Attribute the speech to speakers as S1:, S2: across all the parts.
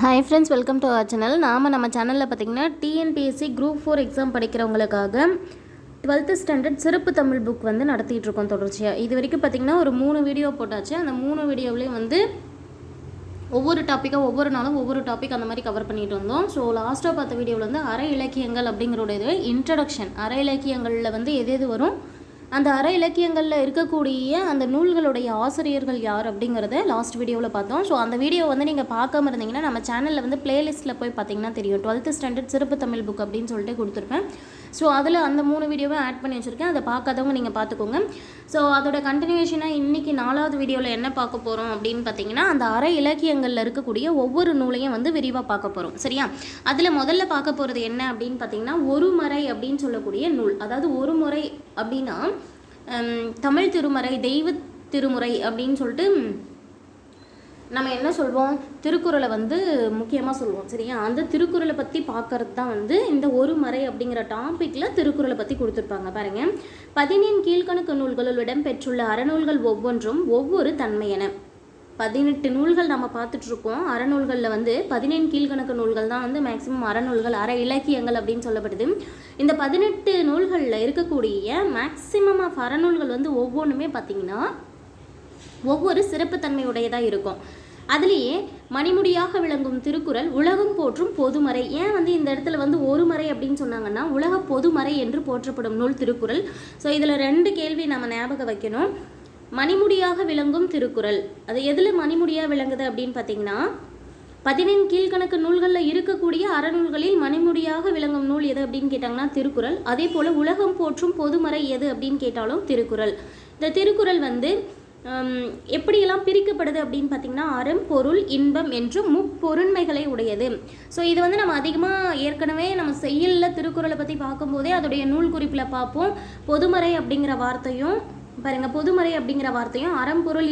S1: Hi friends welcome to our channel நாம் நம்ம சேனலில் பார்த்தீங்கன்னா டிஎன்பிஎஸ்சி குரூப் ஃபோர் எக்ஸாம் படிக்கிறவங்களுக்காக டுவெல்த்து ஸ்டாண்டர்ட் சிறப்பு தமிழ் புக் வந்து நடத்திட்டுருக்கோம் தொடர்ச்சியாக இது வரைக்கும் பார்த்தீங்கன்னா ஒரு மூணு வீடியோ போட்டாச்சு. அந்த மூணு வீடியோவிலையும் வந்து ஒவ்வொரு டாப்பிக்காக ஒவ்வொரு நாளும் ஒவ்வொரு டாபிக் அந்த மாதிரி கவர் பண்ணிட்டு வந்தோம். ஸோ லாஸ்ட்டாக பார்த்த வீடியோவில் வந்து அரை இலக்கியங்கள் அப்படிங்கிறோட இது இன்ட்ரடக்ஷன் அரை இலக்கியங்களில் வந்து எது எது வரும்? அந்த அற இலக்கியங்களில் இருக்கக்கூடிய அந்த நூல்களுடைய ஆசிரியர்கள் யார் அப்படிங்கிறத லாஸ்ட் வீடியோவில் பார்த்தோம். ஸோ அந்த வீடியோ வந்து நீங்கள் பார்க்காம இருந்தீங்கன்னா நம்ம சேனலில் வந்து பிளேலிஸ்ட்டில் போய் பார்த்தீங்கன்னா தெரியும். டுவெல்த்து ஸ்டாண்டர்ட் சிறப்பு தமிழ் புக் அப்படின்னு சொல்லிட்டு கொடுத்துருப்பேன். ஸோ அதில் அந்த மூணு வீடியோவை ஆட் பண்ணி வச்சுருக்கேன். அதை பார்க்காதவங்க நீங்கள் பார்த்துக்கோங்க. ஸோ அதோட கண்டினியூஷனாக இன்றைக்கி நாலாவது வீடியோவில் என்ன பார்க்க போகிறோம் அப்படின்னு பார்த்தீங்கன்னா அந்த அரை இலக்கியங்களில் இருக்கக்கூடிய ஒவ்வொரு நூலையும் வந்து விரிவாக பார்க்க போகிறோம் சரியா? அதில் முதல்ல பார்க்க போகிறது என்ன அப்படின்னு பார்த்தீங்கன்னா ஒரு மறை அப்படின்னு சொல்லக்கூடிய நூல். அதாவது ஒரு முறை அப்படின்னா தமிழ் திருமறை தெய்வ திருமுறை அப்படின்னு சொல்லிட்டு நம்ம என்ன சொல்வோம்? திருக்குறளை வந்து முக்கியமாக சொல்லுவோம் சரியா? அந்த திருக்குறளை பற்றி பார்க்கறது தான் வந்து இந்த ஒரு மறை அப்படிங்கிற டாப்பிக்கில் திருக்குறளை பற்றி கொடுத்துருப்பாங்க பாருங்க. பதினேழு கீழ்கணக்கு நூல்களுள் இடம்பெற்றுள்ள அறநூல்கள் ஒவ்வொன்றும் ஒவ்வொரு தன்மையென பதினெட்டு நூல்கள் நம்ம பார்த்துட்ருக்கோம் அறநூல்களில் வந்து பதினேழு கீழ்கணக்கு நூல்கள் தான் வந்து மேக்சிமம் அறநூல்கள் அற இலக்கியங்கள் அப்படின்னு சொல்லப்படுது. இந்த பதினெட்டு நூல்களில் இருக்கக்கூடிய மேக்சிமம் ஆஃப் அறநூல்கள் வந்து ஒவ்வொன்றுமே பார்த்தீங்கன்னா ஒவ்வொரு சிறப்புத்தன்மையுடையதாக இருக்கும். அதுலேயே மணிமுடியாக விளங்கும் திருக்குறள் உலகம் போற்றும் பொதுமறை. ஏன் வந்து இந்த இடத்துல வந்து ஒரு மறை அப்படின்னு சொன்னாங்கன்னா உலக பொதுமறை என்று போற்றப்படும் நூல் திருக்குறள். ஸோ இதில் ரெண்டு கேள்வி நம்ம ஞாபகம் வைக்கணும். மணிமுடியாக விளங்கும் திருக்குறள். அது எதில் மணிமுடியாக விளங்குது அப்படின்னு பார்த்தீங்கன்னா பதினெண் கீழ்கணக்கு நூல்களில் இருக்கக்கூடிய அறநூல்களில் மணிமுடியாக விளங்கும் நூல் எது அப்படின்னு கேட்டாங்கன்னா திருக்குறள். அதே போல் உலகம் போற்றும் பொதுமறை எது அப்படின்னு கேட்டாலும் திருக்குறள். இந்த திருக்குறள் வந்து எப்படியெல்லாம் பிரிக்கப்படுது அப்படின்னு பார்த்தீங்கன்னா அறம் பொருள் இன்பம் என்று முப்பொருண்மைகளை உடையது. ஸோ இது வந்து நம்ம அதிகமாக ஏற்கனவே நம்ம செய்யலில் திருக்குறளை பற்றி பார்க்கும்போதே அதோடைய நூல் குறிப்பில் பார்ப்போம். பொதுமறை அப்படிங்கிற வார்த்தையும் பாருங்கள் பொதுமறை அப்படிங்கிற வார்த்தையும் அறம் பொருள்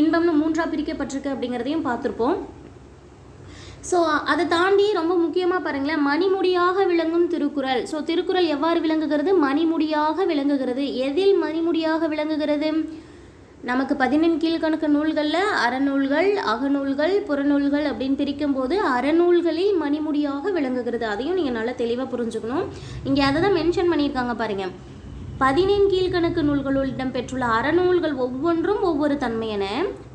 S1: இன்பம்னு மூன்றாக பிரிக்கப்பட்டிருக்கு அப்படிங்கிறதையும் பார்த்துருப்போம். ஸோ அதை தாண்டி ரொம்ப முக்கியமாக பாருங்களேன் மணிமுடியாக விளங்கும் திருக்குறள். ஸோ திருக்குறள் எவ்வாறு விளங்குகிறது? மணிமுடியாக விளங்குகிறது. எதில் மணிமுடியாக விளங்குகிறது? நமக்கு பதினெண் கீழ்கணக்கு நூல்களில் அறநூல்கள் அகநூல்கள் புறநூல்கள் அப்படின்னு பிரிக்கும்போது அறநூல்களில் மணிமுடியாக விளங்குகிறது. அதையும் நீங்கள் நல்லா தெளிவாக புரிஞ்சுக்கணும். இங்கே அதை தான் மென்ஷன் பண்ணியிருக்காங்க பாருங்கள் பதினெண் கீழ்கணக்கு நூல்களுள் இடம்பெற்றுள்ள அறநூல்கள் ஒவ்வொன்றும் ஒவ்வொரு தன்மையென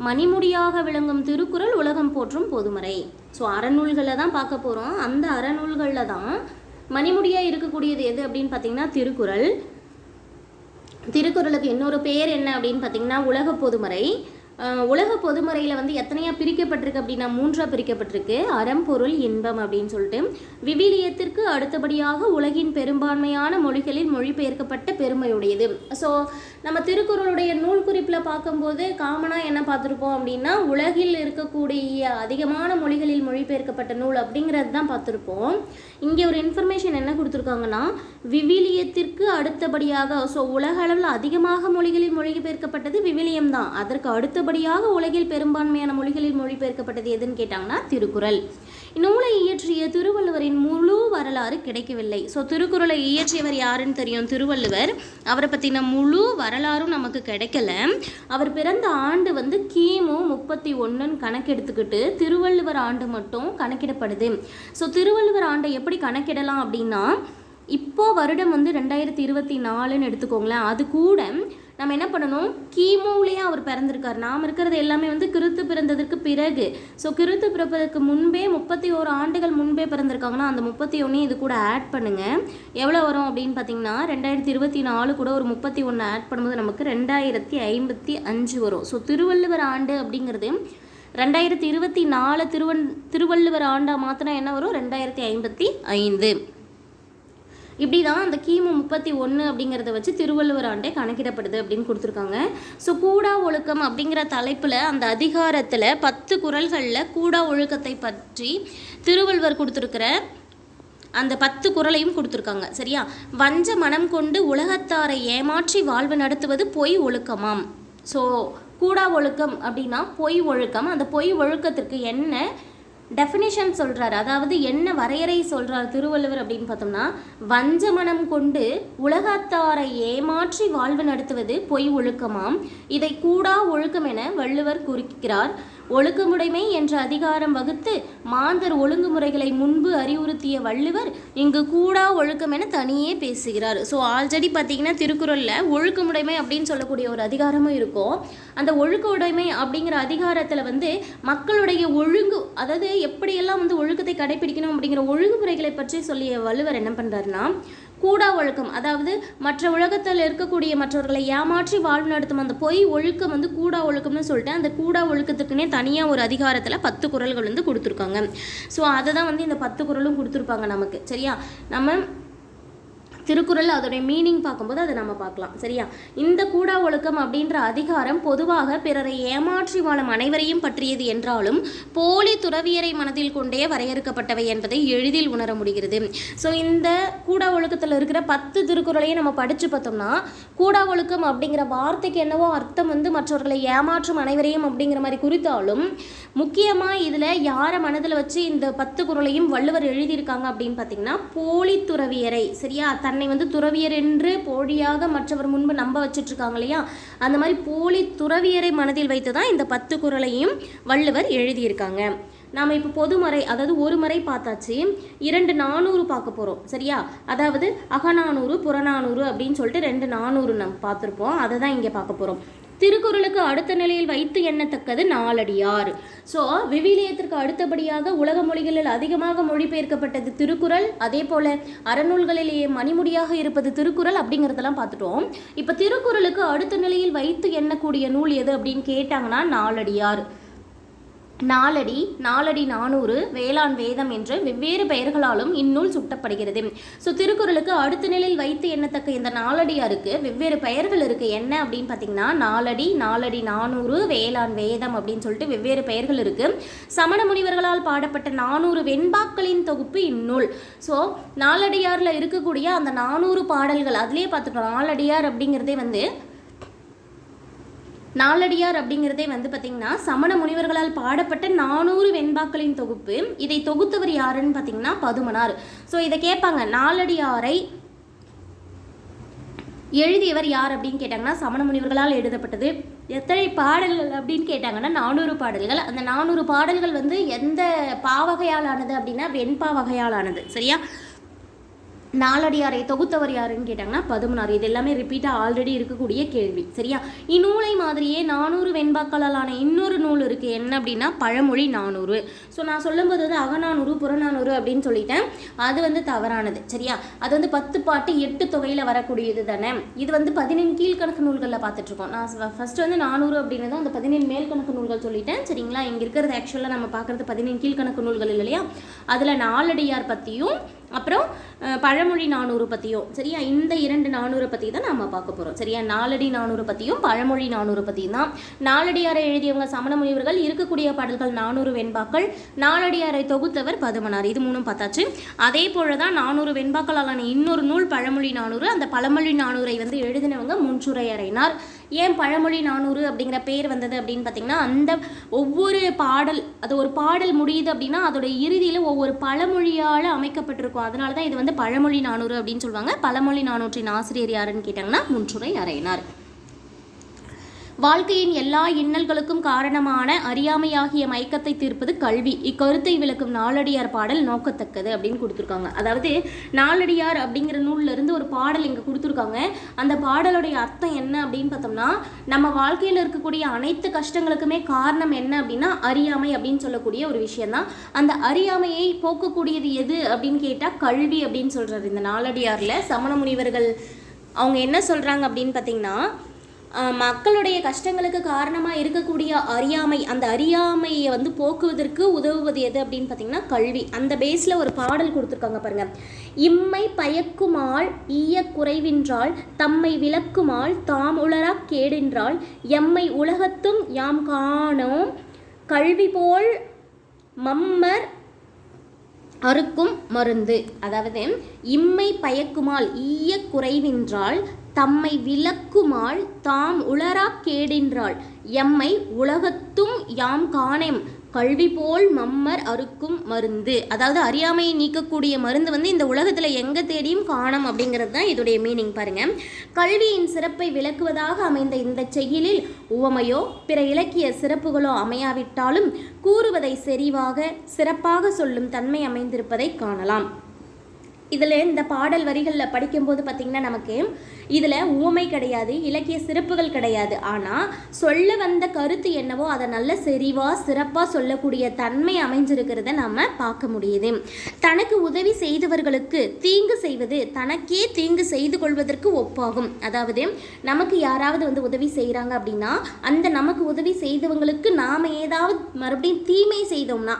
S1: மணிமுடியாக விளங்கும் திருக்குறள் உலகம் போற்றும் பொதுமறை. ஸோ அறநூல்களை தான் பார்க்க போகிறோம் அந்த அறநூல்களில் தான் மணிமுடியாக இருக்கக்கூடியது எது அப்படின்னு பார்த்தீங்கன்னா திருக்குறள். திருக்குறளுக்கு இன்னொரு பேர் என்ன அப்படின்னு பார்த்தீங்கன்னா உலக பொதுமறை. உலக பொதுமறையில் வந்து எத்தனையா பிரிக்கப்பட்டிருக்கு அப்படின்னா மூன்றாக பிரிக்கப்பட்டிருக்கு. அறம் பொருள் இன்பம் அப்படின்னு சொல்லிட்டு. விவிலியத்திற்கு அடுத்தபடியாக உலகின் பெரும்பான்மையான மொழிகளில் மொழிபெயர்க்கப்பட்ட பெருமையுடையது. ஸோ நம்ம திருக்குறளுடைய நூல் குறிப்பில் பார்க்கும்போது காமனாக என்ன பார்த்துருப்போம் அப்படின்னா உலகில் இருக்கக்கூடிய அதிகமான மொழிகளில் மொழிபெயர்க்கப்பட்ட நூல் அப்படிங்கிறது தான் பார்த்துருப்போம். இங்கே ஒரு இன்ஃபர்மேஷன் என்ன கொடுத்துருக்காங்கன்னா விவிலியத்திற்கு அடுத்தபடியாக ஸோ உலக அளவில் அதிகமாக மொழிகளில் மொழிபெயர்க்கப்பட்டது விவிலியம் தான். அதற்கு அடுத்தபடியாக உலகில் பெரும்பான்மையான மொழிகளில் மொழிபெயர்க்கப்பட்டது எதுன்னு கேட்டாங்கன்னா திருக்குறள். இந்நூலை இயற்றிய திருவள்ளுவரின் முழு வரலாறு கிடைக்கவில்லை. ஸோ திருக்குறளை இயற்றியவர் யாருன்னு தெரியும்? திருவள்ளுவர். அவரை பற்றின முழு வரலாறும் நமக்கு கிடைக்கல. அவர் பிறந்த ஆண்டு வந்து கிமு முப்பத்தி ஒன்றுன்னு கணக்கெடுத்துக்கிட்டு திருவள்ளுவர் ஆண்டு மட்டும் கணக்கிடப்படுது. ஸோ திருவள்ளுவர் ஆண்டை எப்படி கணக்கிடலாம் அப்படின்னா இப்போ வருடம் வந்து ரெண்டாயிரத்தி இருபத்தி நாலுன்னு எடுத்துக்கோங்களேன். அது கூட நம்ம என்ன பண்ணணும்? கிமுலேயே அவர் பிறந்திருக்கார். நாம் இருக்கிறது எல்லாமே வந்து கிறித்து பிறந்ததற்கு பிறகு. ஸோ கிறித்து பிறப்பதற்கு முன்பே முப்பத்தி ஓரு ஆண்டுகள் முன்பே பிறந்திருக்காங்கன்னா அந்த முப்பத்தி ஒன்று இது கூட ஆட் பண்ணுங்கள் எவ்வளோ வரும் அப்படின்னு பார்த்தீங்கன்னா ரெண்டாயிரத்தி இருபத்தி நாலு கூட ஒரு முப்பத்தி ஒன்று ஆட் பண்ணும்போது நமக்கு ரெண்டாயிரத்தி ஐம்பத்தி அஞ்சு வரும். ஸோ திருவள்ளுவர் ஆண்டு அப்படிங்கிறது ரெண்டாயிரத்தி இருபத்தி நாலு திருவன் திருவள்ளுவர் ஆண்டாக மாத்தினா என்ன வரும்? ரெண்டாயிரத்தி ஐம்பத்தி ஐந்து. இப்படி தான் அந்த கிமு முப்பத்தி ஒன்று அப்படிங்கிறத வச்சு திருவள்ளுவர் ஆண்டே கணக்கிடப்படுது அப்படின்னு கொடுத்துருக்காங்க. ஸோ கூடா ஒழுக்கம் அப்படிங்கிற தலைப்பில் அந்த அதிகாரத்தில் பத்து குறள்களில் கூடா ஒழுக்கத்தை பற்றி திருவள்ளுவர் கொடுத்துருக்கிற அந்த பத்து குரலையும் கொடுத்துருக்காங்க. சரியா? வஞ்ச மனம் கொண்டு உலகத்தாரை ஏமாற்றி வாழ்வு நடத்துவது பொய் ஒழுக்கமாம். ஸோ கூடா ஒழுக்கம் அப்படின்னா பொய் ஒழுக்கம். அந்த பொய் ஒழுக்கத்திற்கு என்ன டெஃபினிஷன் சொல்றாரு. அதாவது என்ன வரையறை சொல்றார் திருவள்ளுவர் அப்படின்னு பார்த்தோம்னா வஞ்சமனம் கொண்டு உலகத்தாரை ஏமாற்றி வாழ்வு நடத்துவது பொய் ஒழுக்கமாம். இதை கூடா ஒழுக்கம் என வள்ளுவர் குறிக்கிறார். ஒழுக்கமுடைமை என்ற அதிகாரம் வகுத்து மாந்தர் ஒழுங்குமுறைகளை முன்பு அறிவுறுத்திய வள்ளுவர் இங்கு கூடா ஒழுக்கம் என தனியே பேசுகிறார். ஸோ ஆல்ரெடி பார்த்தீங்கன்னா திருக்குறளில் ஒழுக்கமுடைமை அப்படின்னு சொல்லக்கூடிய ஒரு அதிகாரமும் இருக்கும். அந்த ஒழுக்க உடைமை அப்படிங்கிற அதிகாரத்தில் வந்து மக்களுடைய ஒழுங்கு அதாவது எப்படியெல்லாம் வந்து ஒழுக்கத்தை கடைபிடிக்கணும் அப்படிங்கிற ஒழுங்குமுறைகளை பற்றி சொல்லிய வள்ளுவர் என்ன பண்ணுறாருன்னா கூடா ஒழுக்கம். அதாவது மற்ற உலகத்தில் இருக்கக்கூடிய மற்றவர்களை ஏமாற்றி வாழ்வு நடத்தும் அந்த பொய் ஒழுக்கம் வந்து கூடா ஒழுக்கம்னு சொல்லிட்டு அந்த கூடா ஒழுக்கத்துக்குன்னே தனியாக ஒரு அதிகாரத்தில் பத்து குறள்கள் வந்து கொடுத்துருக்காங்க. ஸோ அதை தான் வந்து இந்த பத்து குறளும் கொடுத்துருப்பாங்க நமக்கு. சரியா? நம்ம திருக்குறள் அதோடைய மீனிங் பார்க்கும்போது அதை நம்ம பார்க்கலாம். சரியா? இந்த கூடா ஒழுக்கம் அப்படின்ற அதிகாரம் பொதுவாக பிறரை ஏமாற்றி வாழும் அனைவரையும் பற்றியது என்றாலும் போலி துறவியரை மனதில் கொண்டே வரையறுக்கப்பட்டவை என்பதை எளிதில் உணர முடிகிறது. ஸோ இந்த கூடா ஒழுக்கத்தில் இருக்கிற பத்து திருக்குறளையும் நம்ம படித்து பார்த்தோம்னா கூடா ஒழுக்கம் அப்படிங்கிற வார்த்தைக்கு என்னவோ அர்த்தம் வந்து மற்றவர்களை ஏமாற்றும் அனைவரையும் அப்படிங்கிற மாதிரி குறித்தாலும் முக்கியமாக இதில் யாரை மனதில் வச்சு இந்த பத்து குரலையும் வள்ளுவர் எழுதியிருக்காங்க அப்படின்னு பார்த்தீங்கன்னா போலி துறவியரை. சரியா? தன்னை வந்து துறவியர் என்று போழியாக மற்றவர் முன்பு நம்ப வச்சுட்டு இருக்காங்க இல்லையா? அந்த மாதிரி போலி துறவியரை மனதில் வைத்து தான் இந்த பத்து குரலையும் வள்ளுவர் எழுதியிருக்காங்க. நாம் இப்போ பொதுமறை அதாவது ஒரு முறை பார்த்தாச்சு. இரண்டு நானூறு பார்க்க போகிறோம் சரியா? அதாவது அகநானூறு புறநானூறு அப்படின்னு சொல்லிட்டு ரெண்டு நானூறு நம்ம பார்த்துருப்போம். அதை தான் இங்கே பார்க்க போகிறோம் திருக்குறளுக்கு அடுத்த நிலையில் வைத்து எண்ணத்தக்கது நாலடியார் ஸோ விவிலியத்திற்கு அடுத்தபடியாக உலக மொழிகளில் அதிகமாக மொழிபெயர்க்கப்பட்டது திருக்குறள். அதே போல் அறநூல்களிலேயே மணிமுடியாக இருப்பது திருக்குறள் அப்படிங்கிறதெல்லாம் பார்த்துட்டோம். இப்போ திருக்குறளுக்கு அடுத்த நிலையில் வைத்து எண்ணக்கூடிய நூல் எது அப்படின்னு கேட்டாங்கன்னா நாலடியார் நாலடி நாலடி நானூறு வேளாண் வேதம் என்று வெவ்வேறு பெயர்களாலும் இந்நூல் சுட்டப்படுகிறது. ஸோ திருக்குறளுக்கு அடுத்த நிலையில் வைத்து எண்ணத்தக்க இந்த நாலடியாருக்கு வெவ்வேறு பெயர்கள் இருக்குது என்ன அப்படின்னு பார்த்தீங்கன்னா நாலடி நாலடி நானூறு வேளாண் வேதம் அப்படின்னு சொல்லிட்டு வெவ்வேறு பெயர்கள் இருக்குது சமண முனிவர்களால் பாடப்பட்ட நானூறு வெண்பாக்களின் தொகுப்பு இந்நூல். ஸோ நாலடியாரில் இருக்கக்கூடிய அந்த நானூறு பாடல்கள் அதுலேயே பார்த்துட்டோம் நாலடியார் அப்படிங்கிறதே வந்து நாலடியார் அப்படிங்கிறதே வந்து பார்த்திங்கன்னா சமண முனிவர்களால் பாடப்பட்ட நானூறு வெண்பாக்களின் தொகுப்பு. இதை தொகுத்தவர் யாருன்னு பார்த்தீங்கன்னா பதுமனார். ஸோ இதை கேட்பாங்க நாலடியாரை எழுதியவர் யார் அப்படின்னு கேட்டாங்கன்னா சமண முனிவர்களால் எழுதப்பட்டது. எத்தனை பாடல்கள் அப்படின்னு கேட்டாங்கன்னா நானூறு பாடல்கள். அந்த நானூறு பாடல்கள் வந்து எந்த பாவகையால் ஆனது அப்படின்னா வெண்பா வகையாலானது சரியா? நாலடியாரை தொகுத்தவர் யாருன்னு கேட்டாங்கன்னா பதுமனார். இது எல்லாமே ரிப்பீட்டாக ஆல்ரெடி இருக்கக்கூடிய கேள்வி. சரியா? இந்நூலை மாதிரியே நானூறு வெண்பாக்களாலான இன்னொரு நூல் இருக்குது என்ன அப்படின்னா பழமொழி நானூறு. ஸோ நான் சொல்லும்போது வந்து அகநானூறு புறநானூறு அப்படின்னு சொல்லிட்டேன். அது வந்து தவறானது. சரியா? அது வந்து பத்து பாட்டு எட்டு தொகையில் வரக்கூடியது தானே? இது வந்து பதினெண் கீழ்கணக்கு நூல்களில் பார்த்துட்ருக்கோம். நான் ஃபஸ்ட்டு வந்து நானூறு அப்படின்னதும் அந்த பதினெண் மேல்கணக்கு நூல்கள் சொல்லிட்டேன். சரிங்களா? இங்கே இருக்கிறது ஆக்சுவலாக நம்ம பார்க்குறது பதினெண் கீழ்கணக்கு நூல்கள் இல்லையா? அதில் நாலடியார் பற்றியும் அப்புறம் பழமொழி நானூறு பற்றியும் சரியா? இந்த இரண்டு நானூறு பற்றி தான் நம்ம பார்க்க போகிறோம் சரியா? நாலடி நானூறு பற்றியும் பழமொழி நானூறு பற்றியும் தான். நாலடியாரை எழுதியவங்க சமண முனிவர்கள் இருக்கக்கூடிய பாடல்கள் நானூறு வெண்பாக்கள் நாலடியாரை தொகுத்தவர் பதுமனார். இது மூணும் பார்த்தாச்சு. அதே போல தான் நானூறு வெண்பாக்களாலான இன்னொரு நூல் பழமொழி நானூறு அந்த பழமொழி நானூரை வந்து எழுதினவங்க முன்சுரையறையினார் ஏன் பழமொழி நானூறு அப்படிங்கிற பேர் வந்தது அப்படின்னு பார்த்தீங்கன்னா அந்த ஒவ்வொரு பாடல் அது ஒரு பாடல் முடியுது அப்படின்னா அதோட இறுதியில் ஒவ்வொரு பழமொழியால் அமைக்கப்பட்டிருக்கும். அதனால தான் இது வந்து பழமொழி நானூறு அப்படின்னு சொல்லுவாங்க. பழமொழி நானூற்றின் ஆசிரியர் யாருன்னு கேட்டாங்கன்னா முன்றுரை அறையினார். வாழ்க்கையின் எல்லா இன்னல்களுக்கும் காரணமான அறியாமையாகிய மயக்கத்தை தீர்ப்பது கல்வி. இக்கருத்தை விளக்கும் நாலடியார் பாடல் நோக்கத்தக்கது அப்படின்னு கொடுத்துருக்காங்க. அதாவது நாலடியார் அப்படிங்கிற நூல்ல இருந்து ஒரு பாடல் இங்கே கொடுத்துருக்காங்க. அந்த பாடலுடைய அர்த்தம் என்ன அப்படின்னு பார்த்தோம்னா நம்ம வாழ்க்கையில் இருக்கக்கூடிய அனைத்து கஷ்டங்களுக்குமே காரணம் என்ன அப்படின்னா அறியாமை அப்படின்னு சொல்லக்கூடிய ஒரு விஷயம்தான். அந்த அறியாமையை போக்கக்கூடியது எது அப்படின்னு கேட்டால் கல்வி அப்படின்னு சொல்றாரு இந்த நாலடியாரில் சமண முனிவர்கள் அவங்க என்ன சொல்கிறாங்க அப்படின்னு பார்த்தீங்கன்னா மக்களுடைய கஷ்டங்களுக்கு காரணமாக இருக்கக்கூடிய அறியாமை அந்த அறியாமையை வந்து போக்குவதற்கு உதவுவது எது அப்படின்னு பார்த்தீங்கன்னா கல்வி. அந்த பேஸில் ஒரு பாடல் கொடுத்துருக்காங்க பாருங்க. இம்மை பயக்குமால் ஈய குறைவின்றால் தம்மை விளக்குமாள் தாம் உளரா கேடென்றால் எம்மை உலகத்தும் யாம் காணோம் கல்வி போல் மம்மர் அறுக்கும் மருந்து. அதாவது இம்மை பயக்குமால் ஈய குறைவின்றால் தம்மை விளக்குமாள் தாம் உளரா கேடின்றாள். எம்மை உலகத்தும் யாம் காணேம். கல்வி போல் மம்மர் அறுக்கும் மருந்து. அதாவது அறியாமையை நீக்கக்கூடிய மருந்து வந்து இந்த உலகத்தில் எங்கே தேடியும் காணும் அப்படிங்கிறது தான் இதோடைய மீனிங் பாருங்க. கல்வியின் சிறப்பை விளக்குவதாக அமைந்த இந்த செயலில் உவமையோ பிற இலக்கிய சிறப்புகளோ அமையாவிட்டாலும் கூறுவதை செறிவாக சிறப்பாக சொல்லும் தன்மை அமைந்திருப்பதை காணலாம். இதில் இந்த பாடல் வரிகளில் படிக்கும்போது பார்த்திங்கன்னா நமக்கு இதில் உவமை கிடையாது இலக்கிய சிறப்புகள் கிடையாது. ஆனால் சொல்ல வந்த கருத்து என்னவோ அதை நல்ல செறிவாக சிறப்பாக சொல்லக்கூடிய தன்மை அமைஞ்சிருக்கிறத நம்ம பார்க்க முடியுது. தனக்கு உதவி செய்தவர்களுக்கு தீங்கு செய்வது தனக்கே தீங்கு செய்து கொள்வதற்கு ஒப்பாகும். அதாவது நமக்கு யாராவது வந்து உதவி செய்கிறாங்க அப்படின்னா அந்த நமக்கு உதவி செய்தவங்களுக்கு நாம் ஏதாவது மறுபடியும் தீமை செய்தோம்னா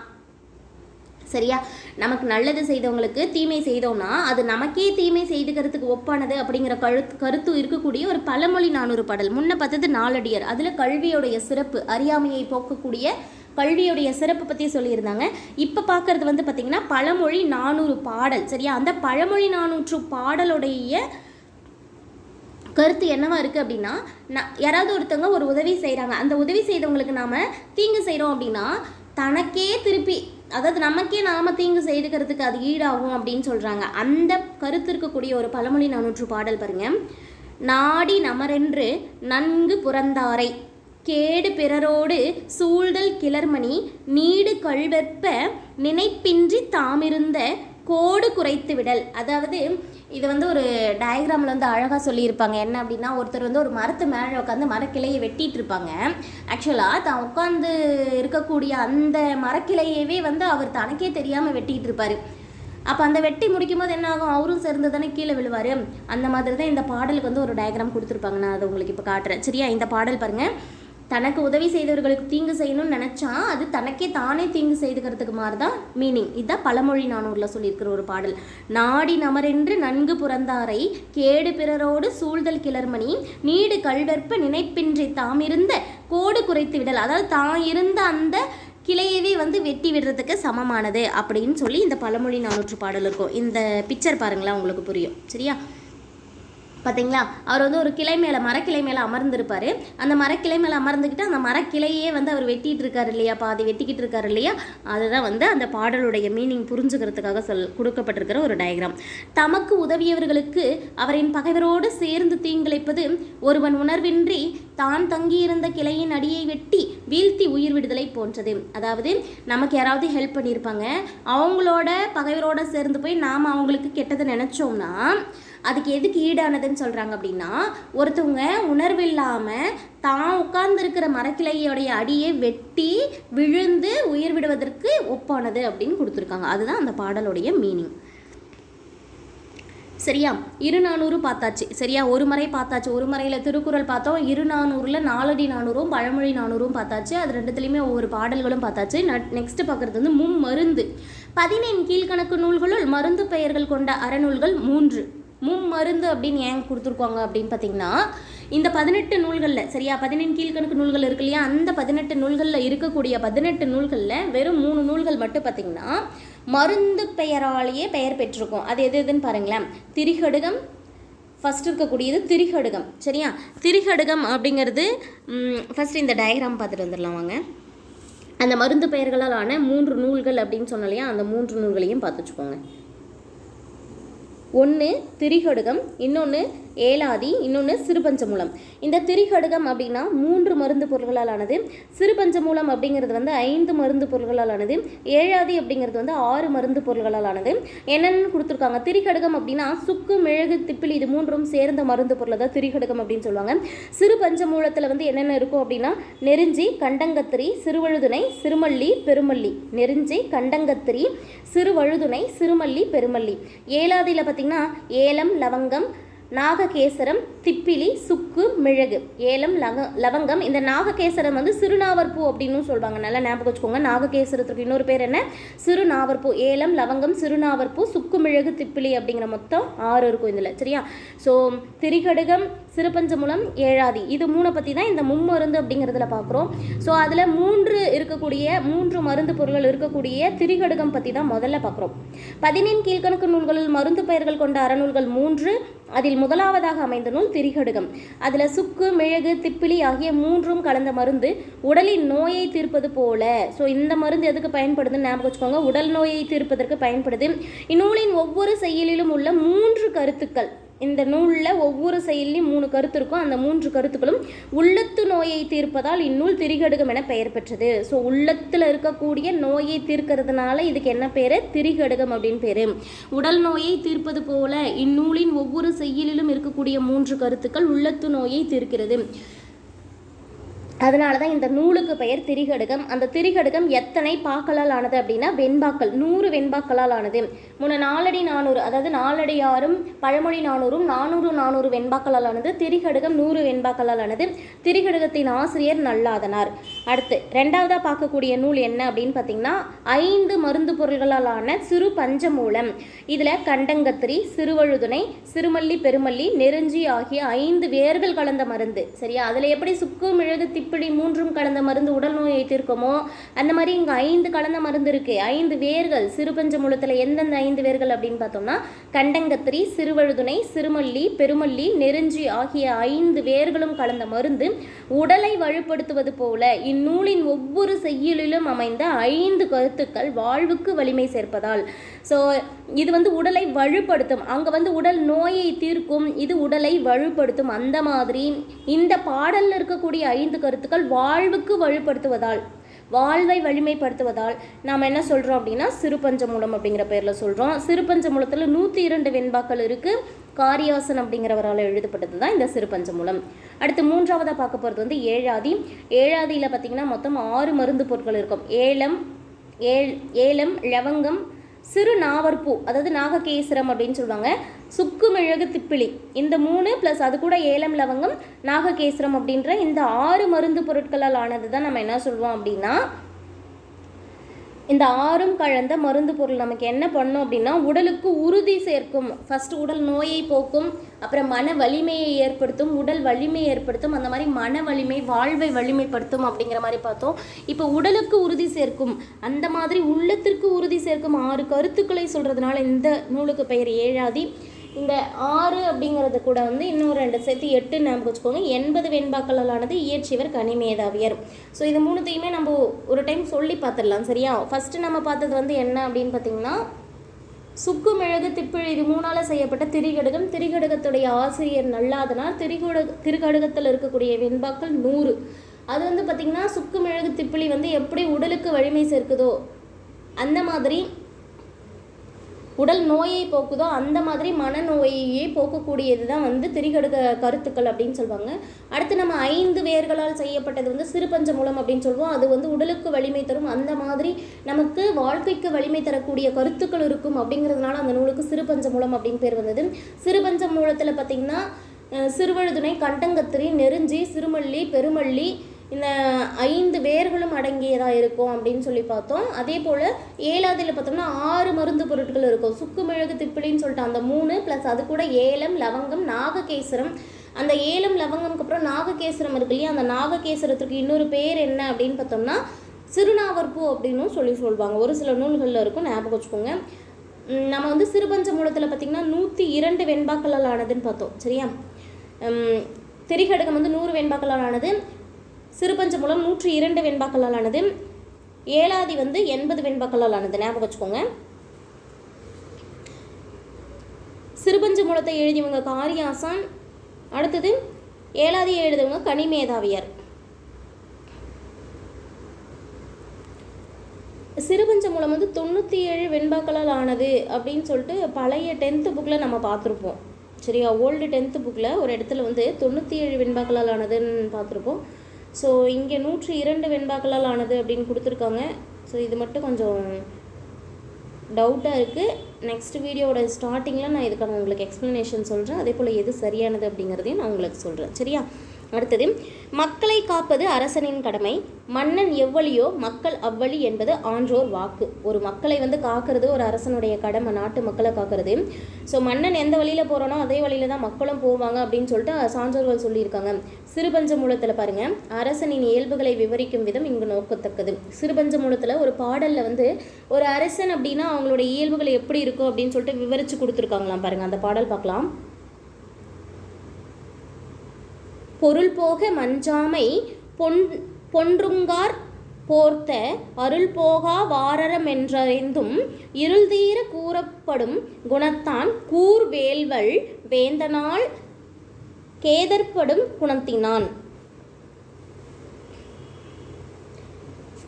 S1: சரியா? நமக்கு நல்லது செய்தவங்களுக்கு தீமை செய்தோம்னா அது நமக்கே தீமை செய்துக்கிறதுக்கு ஒப்பானது அப்படிங்கிற கருத்து கருத்து இருக்கக்கூடிய ஒரு பழமொழி நானூறு பாடல். முன்ன பார்த்தது நாலடியர். அதில் கல்வியோடைய சிறப்பு அறியாமையை போக்கக்கூடிய கல்வியுடைய சிறப்பு பற்றி சொல்லியிருந்தாங்க. இப்போ பார்க்குறது வந்து பார்த்திங்கன்னா பழமொழி நானூறு பாடல். சரியா? அந்த பழமொழி நானூற்று பாடலுடைய கருத்து என்னவா இருக்குது அப்படின்னா நான் யாராவது ஒருத்தவங்க ஒரு உதவி செய்கிறாங்க அந்த உதவி செய்தவங்களுக்கு நாம் தீங்கு செய்கிறோம் அப்படின்னா தனக்கே திருப்பி அதாவது நமக்கே நாம தீங்கு செய்துக்கிறதுக்கு அது ஈடாகும் அப்படின்னு சொல்கிறாங்க அந்த கருத்து இருக்கக்கூடிய ஒரு பழமொழி நானூற்று பாடல் பாருங்க. நாடி நமரென்று நன்கு புறந்தாரை கேடு பிறரோடு சூழ்தல் கிளர்மணி நீடு கழ்வெற்ப நினைப்பின்றி தாமிருந்த கோடு குறைத்து விடல். அதாவது இது வந்து ஒரு டயக்ராமில் வந்து அழகாக சொல்லியிருப்பாங்க. என்ன அப்படின்னா ஒருத்தர் வந்து ஒரு மரத்து மேலே உட்காந்து மரக்கிளையை வெட்டிட்டு இருப்பாங்க ஆக்சுவலாக தான் உட்காந்து இருக்கக்கூடிய அந்த மரக்கிளையவே வந்து அவர் தனக்கே தெரியாமல் வெட்டிகிட்டு இருப்பார் அப்போ அந்த வெட்டி முடிக்கும் போது என்ன ஆகும்? அவரும் சேர்ந்து தானே கீழே விழுவார். அந்த மாதிரி தான் இந்த பாடலுக்கு வந்து ஒரு டயக்ராம் கொடுத்துருப்பாங்க. நான் அதை உங்களுக்கு இப்போ காட்டுறேன். சரியா? இந்த பாடல் பாருங்கள் தனக்கு உதவி செய்தவர்களுக்கு தீங்கு செய்யணும்னு நினச்சா அது தனக்கே தானே தீங்கு செய்துக்கிறதுக்கு மாதிரி தான் மீனிங் இதுதான் பழமொழி நானூரில் சொல்லியிருக்கிற ஒரு பாடல். நாடி நமரென்று நன்கு புறந்தாரை கேடு பிறரோடு சூழ்தல் கிளர்மணி நீடு கல்வெற்ப நினைப்பின்றி தாம் இருந்த கோடு குறைத்து விடல். அதாவது தான் இருந்த அந்த கிளையவே வந்து வெட்டி விடுறதுக்கு சமமானது அப்படின்னு சொல்லி இந்த பழமொழி நானூற்று பாடல் இருக்கும். இந்த பிக்சர் பாருங்களேன் உங்களுக்கு புரியும். சரியா? பார்த்தீங்களா அவர் வந்து ஒரு கிளை மேலே மரக்கிளை மேலே அமர்ந்திருப்பார். அந்த மரக்கிளை மேலே அமர்ந்துக்கிட்டு அந்த மரக்கிளையே வந்து அவர் வெட்டிகிட்டு இருக்காரு இல்லையா? பாதி வெட்டிக்கிட்டு இருக்காரு இல்லையா? அதுதான் வந்து அந்த பாடலுடைய மீனிங் புரிஞ்சுக்கிறதுக்காக சொல் கொடுக்கப்பட்டிருக்கிற ஒரு டயக்ராம் தமக்கு உதவியவர்களுக்கு அவரின் பகைவரோடு சேர்ந்து தீங்கிழைப்பது ஒருவன் உணர்வின்றி தான் தங்கியிருந்த கிளையின் அடியை வெட்டி வீழ்த்தி உயிர் விடுதலை போன்றது. அதாவது நமக்கு யாராவது ஹெல்ப் பண்ணியிருப்பாங்க. அவங்களோட பகைவரோட சேர்ந்து போய் நாம் அவங்களுக்கு கெட்டதை நினச்சோம்னா அதுக்கு எதுக்கு ஈடானதுன்னு சொல்கிறாங்க அப்படின்னா ஒருத்தவங்க உணர்வில்லாமல் தான் உட்கார்ந்துருக்கிற மரக்கிளையோடைய அடியை வெட்டி விழுந்து உயிர் விடுவதற்கு ஒப்பானது அப்படின்னு கொடுத்துருக்காங்க. அதுதான் அந்த பாடலுடைய மீனிங் சரியா? இருநானூறு பார்த்தாச்சு. சரியா? ஒரு முறை பார்த்தாச்சு. ஒரு முறையில் திருக்குறள் பார்த்தோம். இருநானூறில் நாலடி நானூறும் பழமொழி நானூறும் பார்த்தாச்சு. அது ரெண்டுத்துலேயுமே ஒவ்வொரு பாடல்களும் பார்த்தாச்சு. நெக்ஸ்ட் பார்க்குறது வந்து மும்மருந்து. பதினேழு கீழ்கணக்கு நூல்களுள் மருந்து பெயர்கள் கொண்ட அறநூல்கள் மூன்று. மும்மருந்து அப்படின்னு ஏன் கொடுத்துருக்காங்க அப்படின்னு பார்த்தீங்கன்னா இந்த பதினெட்டு நூல்களில் சரியா? பதினெண் கீழ்கணக்கு நூல்கள் இருக்கு இல்லையா? அந்த பதினெட்டு நூல்களில் இருக்கக்கூடிய பதினெட்டு நூல்களில் வெறும் மூணு நூல்கள் மட்டும் பார்த்தீங்கன்னா மருந்து பெயராலேயே பெயர் பெற்றிருக்கும். அது எது எதுன்னு பாருங்களேன். திரிகடுகம் ஃபஸ்ட் இருக்கக்கூடியது திரிகடுகம் சரியா? திரிகடுகம் அப்படிங்கிறது ஃபஸ்ட் இந்த டயக்ராம் பார்த்துட்டு வந்துடலாம் வாங்க. அந்த மருந்து பெயர்களால் ஆன மூன்று நூல்கள் அப்படின்னு சொன்னாலையா இல்லையா? அந்த மூன்று நூல்களையும் பார்த்து வச்சுக்கோங்க ஒன்று திரிகொடுகம் இன்னொன்று ஏலாதி இன்னொன்று சிறுபஞ்சமூலம். இந்த திரிகடுகம் அப்படின்னா மூன்று மருந்து பொருள்களால் ஆனது சிறுபஞ்சமூலம் அப்படிங்கிறது வந்து ஐந்து மருந்து பொருள்களால் ஆனது ஏழாதி அப்படிங்கிறது வந்து ஆறு மருந்து பொருள்களால் ஆனது என்னென்னு கொடுத்துருக்காங்க. திரிகடுகம் அப்படின்னா சுக்கு மிளகு திப்பிலி இது மூன்றும் சேர்ந்த மருந்து பொருளை தான் திரிகடுகம் அப்படின்னு சொல்லுவாங்க. சிறுபஞ்சமூலத்தில் வந்து என்னென்ன இருக்கும் அப்படின்னா நெருஞ்சி கண்டங்கத்திரி சிறுவழுதுணை சிறுமல்லி பெருமல்லி. நெருஞ்சி கண்டங்கத்திரி சிறுவழுதுணை சிறுமல்லி பெருமல்லி. ஏலாதியில் பார்த்திங்கன்னா ஏலம் லவங்கம் நாககேசரம் திப்பிலி சுக்கு மிளகு ஏலம் லக லவங்கம். இந்த நாககேசரம் வந்து சிறுநாவற்பூ அப்படின்னு சொல்லுவாங்க நல்லா ஞாபகம் வச்சுக்கோங்க. நாககேசரத்துக்கு இன்னொரு பேர் என்ன? சிறுநாவற்பூ. ஏலம் லவங்கம் சிறுநாவற்பூ சுக்கு மிளகு திப்பிலி அப்படிங்கிற மொத்தம் ஆறு இருக்கும் இதில். சரியா? ஸோ திரிகடுகம் சிறுபஞ்சமூலம் ஏழாதி. இது மூணை பற்றி தான் இந்த மும்மருந்து அப்படிங்கிறதுல பார்க்குறோம் ஸோ அதில் மூன்று இருக்கக்கூடிய மூன்று மருந்து பொருள்கள் இருக்கக்கூடிய திரிகடுகம் பற்றி தான் முதல்ல பார்க்குறோம் பதினெண் கீழ்கணக்கு நூல்களில் மருந்து பெயர்கள் கொண்ட அறநூல்கள் மூன்று அதில் முதலாவதாக அமைந்த நூல் திரிகடுகம். அதில் சுக்கு மிளகு திப்பிலி ஆகிய மூன்றும் கலந்த மருந்து உடலின் நோயை தீர்ப்பது போல. ஸோ இந்த மருந்து எதுக்கு பயன்படுதுன்னு ஞாபகம் வச்சுக்கோங்க. உடல் நோயை தீர்ப்பதற்கு பயன்படுது. இந்நூலின் ஒவ்வொரு செயலிலும் உள்ள மூன்று கருத்துக்கள். இந்த நூலில் ஒவ்வொரு செயல்லையும் மூணு கருத்து இருக்கும். அந்த மூன்று கருத்துக்களும் உள்ளத்து நோயை தீர்ப்பதால் இந்நூல் திரிகடுகம் என பெயர் பெற்றது. ஸோ உள்ளத்தில் இருக்கக்கூடிய நோயை தீர்க்கிறதுனால இதுக்கு என்ன பேர்? திரிகடுகம் அப்படின்னு பேர். உடல் நோயை தீர்ப்பது போல இந்நூலின் ஒவ்வொரு செயலிலும் இருக்கக்கூடிய மூன்று கருத்துக்கள் உள்ளத்து நோயை தீர்க்கிறது. அதனால தான் இந்த நூலுக்கு பெயர் திரிகடுகம். அந்த திரிகடுகம் எத்தனை பாக்களால் ஆனது அப்படின்னா வெண்பாக்கள் நூறு வெண்பாக்களால் ஆனது. முன்ன நாலடி நானூறு அதாவது நாலடி ஆறும் பழமொழி நானூறும் நானூறு நானூறு வெண்பாக்களால் ஆனது. திரிகடுகம் நூறு வெண்பாக்களால் ஆனது. திரிகடுகத்தின் ஆசிரியர் நல்லாதனார். அடுத்து ரெண்டாவதாக பார்க்கக்கூடிய நூல் என்ன அப்படின்னு பார்த்தீங்கன்னா ஐந்து மருந்து பொருள்களால் ஆன சிறு பஞ்சமூலம். இதில் கண்டங்கத்திரி சிறுவழுதுணை சிறுமல்லி பெருமல்லி நெருஞ்சி ஆகிய ஐந்து வேர்கள் கலந்த மருந்து. சரியா? அதில் எப்படி சுக்கு மிளகு இப்படி மூன்றும் கலந்த மருந்து உடல் நோயை தீர்க்குமோ அந்த மாதிரி இங்கே ஐந்து கலந்த மருந்து இருக்கு. ஐந்து வேர்கள் சிறுபஞ்ச சிறுபஞ்சமூலத்தில் எந்தெந்த ஐந்து வேர்கள் அப்படின்னு பார்த்தோம்னா கண்டங்கத்திரி சிறுவழுதுணை சிறுமல்லி பெருமல்லி நெருஞ்சி ஆகிய ஐந்து வேர்களும் கலந்த மருந்து உடலை வலுப்படுத்துவது போல இந்நூலின் ஒவ்வொரு செய்யுளிலும் அமைந்த ஐந்து கருத்துக்கள் வாழ்வுக்கு வலிமை சேர்ப்பதால். ஸோ இது வந்து உடலை வலுப்படுத்தும். அங்கே வந்து உடல் நோயை தீர்க்கும். இது உடலை வலுப்படுத்தும். அந்த மாதிரி இந்த பாடலில் இருக்கக்கூடிய ஐந்து கருத்துக்கள் வாழ்வுக்கு வலுப்படுத்துவதால் வாழ்வை வலிமைப்படுத்துவதால் நாம் என்ன சொல்கிறோம் அப்படின்னா சிறுபஞ்சமூலம் அப்படிங்கிற பேரில் சொல்கிறோம் சிறுபஞ்சமூலத்தில் நூற்றி இரண்டு வெண்பாக்கள் இருக்குது காரியாசன் அப்படிங்கிறவரால் எழுதப்பட்டது தான் இந்த சிறுபஞ்சமூலம் அடுத்து மூன்றாவதாக பார்க்க போகிறது வந்து ஏழாதி. ஏழாதியில் பார்த்திங்கன்னா மொத்தம் ஆறு மருந்து பொருட்கள் இருக்கும். ஏலம் ஏல் ஏலம் லவங்கம் சிறு நாவற்பூ அதாவது நாககேசரம் அப்படின்னு சொல்லுவாங்க. சுக்கு மிளகு திப்பிலி. இந்த மூணு ப்ளஸ் அது கூட ஏலம் லவங்கம் நாககேசரம் அப்படின்ற இந்த ஆறு மருந்து பொருட்களால் ஆனது தான் நம்ம என்ன சொல்லுவோம் அப்படின்னா இந்த ஆறும் கலந்த மருந்து பொருள் நமக்கு என்ன பண்ணும் அப்படின்னா உடலுக்கு உறுதி சேர்க்கும். ஃபஸ்ட்டு உடல் நோயை போக்கும் அப்புறம் மன வலிமையை ஏற்படுத்தும் உடல் வலிமையை ஏற்படுத்தும் அந்த மாதிரி மன வலிமை வாழ்வை வலிமைப்படுத்தும் அப்படிங்கிற மாதிரி பார்த்தோம். இப்போ உடலுக்கு உறுதி சேர்க்கும். அந்த மாதிரி உள்ளத்திற்கு உறுதி சேர்க்கும் ஆறு கருத்துக்களை சொல்கிறதுனால இந்த நூலுக்கு பெயர் ஏழாதி. இந்த ஆறு அப்படிங்கிறது கூட வந்து இன்னும் ரெண்டு சேர்த்து எட்டு ஞாபகம் வச்சுக்கோங்க. எண்பது வெண்பாக்களானது இயற்றியவர் கனிமேதாவியர் ஸோ இது மூணுத்தையுமே நம்ம ஒரு டைம் சொல்லி பார்த்துடலாம் சரியா? ஃபஸ்ட்டு நம்ம பார்த்தது வந்து என்ன அப்படின்னு பார்த்தீங்கன்னா சுக்கு மிளகு திப்பிழி இது மூணால் செய்யப்பட்ட திரிகடுகம். திரிகடுகத்துடைய ஆசிரியர் நல்லாதனார் திரிகடு திருகடுகத்தில் இருக்கக்கூடிய வெண்பாக்கள் நூறு. அது வந்து பார்த்திங்கன்னா சுக்கு மிளகு திப்பிலி வந்து எப்படி உடலுக்கு வலிமை சேர்க்குதோ அந்த மாதிரி உடல் நோயை போக்குதோ அந்த மாதிரி மனநோயையே போக்கக்கூடியது தான் வந்து திரிகடுக கருத்துக்கள் அப்படின்னு சொல்லுவாங்க. அடுத்து நம்ம ஐந்து வேர்களால் செய்யப்பட்டது வந்து சிறுபஞ்ச மூலம் அப்படின்னு சொல்லுவோம். அது வந்து உடலுக்கு வலிமை தரும். அந்த மாதிரி நமக்கு வாழ்க்கைக்கு வலிமை தரக்கூடிய கருத்துக்கள் இருக்கும் அப்படிங்கிறதுனால அந்த நூலுக்கு சிறுபஞ்ச மூலம் அப்படின்னு பேர் வந்தது. சிறுபஞ்ச மூலத்தில் பார்த்திங்கன்னா சிறுவழுதுணை கண்டங்கத்திரி நெருஞ்சி சிறுமல்லி பெருமல்லி இந்த ஐந்து வேர்களும் அடங்கியதாக இருக்கும் அப்படின்னு சொல்லி பார்த்தோம். அதே போல் ஏழாவதில் பார்த்தோம்னா ஆறு மருந்து பொருட்கள் இருக்கும். சுக்கு மிளகு திப்பிலின்னு சொல்லிட்டு அந்த மூணு ப்ளஸ் அது கூட ஏலம் லவங்கம் நாககேசரம். அந்த ஏலம் லவங்கம்க்கு அப்புறம் நாககேசரம் இருக்கு இல்லையா? அந்த நாககேசரத்துக்கு இன்னொரு பேர் என்ன அப்படின்னு பார்த்தோம்னா சிறுநாவற்பூ அப்படின்னும் சொல்லி சொல்லுவாங்க ஒரு சில நூல்களில் இருக்கும் ஞாபகம் வச்சுக்கோங்க. நம்ம வந்து சிறுபஞ்ச மூலத்தில் பார்த்திங்கன்னா நூற்றி இரண்டு வெண்பாக்களால் ஆனதுன்னு பார்த்தோம். சரியா? உம், திரிகடுகம் வந்து நூறு வெண்பாக்களால் ஆனது. சிறுபஞ்சமூலம் நூற்றி இரண்டு வெண்பாக்களால் ஆனது ஏழாதி வந்து எண்பது வெண்பாக்களால் ஆனது ஞாபகம் வச்சுக்கோங்க. சிறுபஞ்ச மூலத்தை எழுதியவங்க காரியாசான் அடுத்தது ஏழாதி எழுதியவங்க கனிமேதாவியர். சிறுபஞ்ச மூலம் வந்து தொண்ணூற்றி ஏழு வெண்பாக்களால் ஆனது அப்படின்னு சொல்லிட்டு பழைய டென்த்து புக்கில் நம்ம பார்த்துருப்போம். சரியா ஓல்டு டென்த்து புக்கில் ஒரு இடத்துல வந்து தொண்ணூற்றி ஏழு வெண்பாக்களால் ஆனதுன்னு பார்த்துருப்போம். ஸோ இங்கே நூற்றி இரண்டு வெண்பாக்களால் ஆனது அப்படின்னு கொடுத்துருக்காங்க. ஸோ இது மட்டும் கொஞ்சம் டவுட்டாக இருக்குது நெக்ஸ்ட் வீடியோவோட ஸ்டார்டிங்கில் நான் இதுக்கான உங்களுக்கு எக்ஸ்ப்ளனேஷன் சொல்கிறேன் அதே போல் எது சரியானது அப்படிங்கிறதையும் நான் உங்களுக்கு சொல்கிறேன் சரியா? அடுத்தது மக்களை காப்பது அரசனின் கடமை. மன்னன் எவ்வளியோ மக்கள் அவ்வழி என்பது ஆன்றோர் வாக்கு. ஒரு மக்களை வந்து காக்கிறது ஒரு அரசனுடைய கடமை நாட்டு மக்களை காக்கிறது. ஸோ மன்னன் எந்த வழியில் போகிறானோ அதே வழியில் தான் மக்களும் போவாங்க அப்படின்னு சொல்லிட்டு சான்றோர்கள் சொல்லியிருக்காங்க. சிறுபஞ்ச மூலத்தில் பாருங்க அரசனின் இயல்புகளை விவரிக்கும் விதம் இங்கு நோக்கத்தக்கது. சிறுபஞ்ச மூலத்தில் ஒரு பாடலில் வந்து ஒரு அரசன் அப்படின்னா அவங்களோட இயல்புகள் எப்படி இருக்கும் அப்படின்னு சொல்லிட்டு விவரித்து கொடுத்துருக்காங்களாம் பாருங்க. அந்த பாடல் பார்க்கலாம். பொருள் போக மஞ்சாமை பொன் பொன்றுங்கார் போர்த்த அருள் போகா வாரரமென்றறிந்தும் இருள் தீர கூறப்படும் குணத்தான் கூர் வேல்வள் வேந்தனால் கேதற்படும் குணத்தினான்.